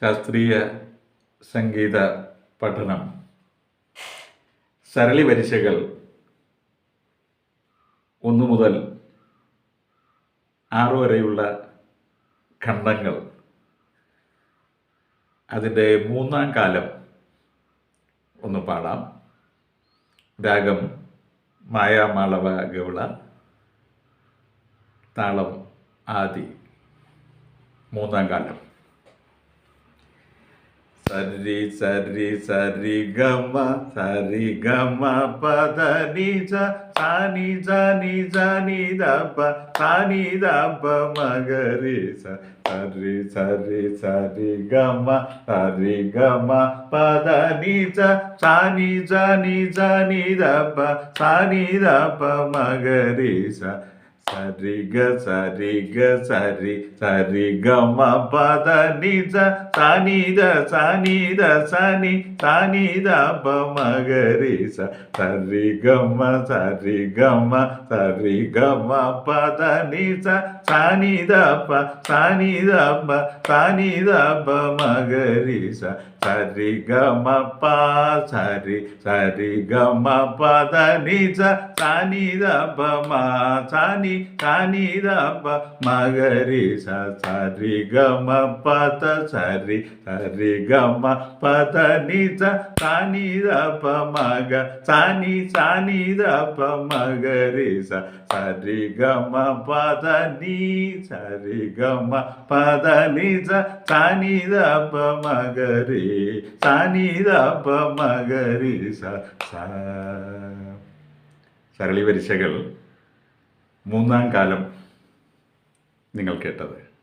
ശാസ്ത്രീയ സംഗീത പഠനം. സരളി വരിശകൾ ഒന്നു മുതൽ ആറ് വരെയുള്ള ഖണ്ഡങ്ങൾ. അതിന്റെ മൂന്നാം കാലം ഒന്ന് പാടാം. രാഗം മായാമാളവ ഗൗള താളം ആദി. മൂന്നാം കാലം. సరి సరి సరి గమ సరి గమ పద నిజ సాని జాని జాని దప సాని దప మగరి సరి సరి సరి గమ సరి గమ పద నిజ సాని జాని జాని దప సాని దప మగరి సరి మ గ రి స సరి గ మ సరి గ మ సరి గ మ పద ని స సాని ద ప సాని ద ప సాని ద ప మ గ రి స సరి గ మ ప సరి సరి గ మ పద ని స సాని ద మ సాని ద ప సరి గమ పత సరి సరి గమ పత నిజ ని స సాని ద ప మ గ సరి గమ పద నీ సరి గమ పద నిజ స సాని ద ప మ గ రి സാനി മൂന്നാം കാലം നിങ്ങൾ കേട്ടത്.